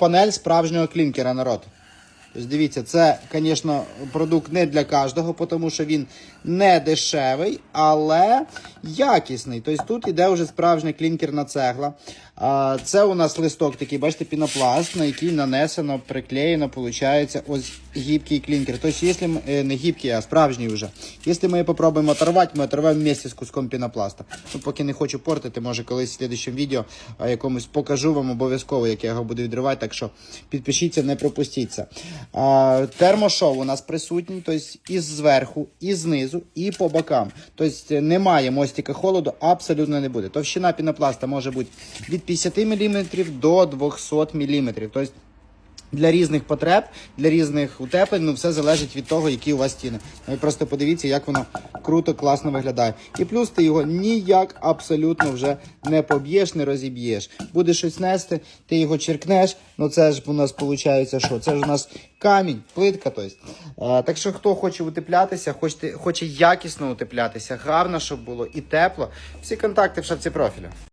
Панель справжнього клінкера, народ. Тобто, дивіться, це, звісно, продукт не для кожного, тому що він не дешевий, але якісний. Тобто тут іде вже справжня клінкерна цегла. Це у нас листок такий, бачите, пінопласт, на який нанесено, приклеєно, виходить, ось гібкий клінкер. Тобто, якщо ми, е, не гібкий, а справжній вже. Якщо ми попробуємо оторвати, ми оторвемо вместе з куском пінопласта. Ну, поки не хочу портити, може колись в слідчому відео якомусь покажу вам обов'язково, як я його буду відривати. Так що підпишіться, не пропустіть це. А, термошов у нас присутній, тобто і зверху, і знизу, і по бокам. Тобто немає мостика холоду, абсолютно не буде. Товщина пінопласта може бути від 50 мм до 200 мм. Тобто для різних потреб, для різних утеплень, ну все залежить від того, які у вас стіни. Ви просто подивіться, як воно круто, класно виглядає. І плюс ти його ніяк абсолютно вже не поб'єш, не розіб'єш. Буде щось нести, ти його черкнеш. Ну це ж у нас виходить, що це ж у нас камінь, плитка. Тобто. А, так що хто хоче утеплятися, хоче, хоче якісно утеплятися, гарно, щоб було і тепло. Всі контакти в шапці профілю.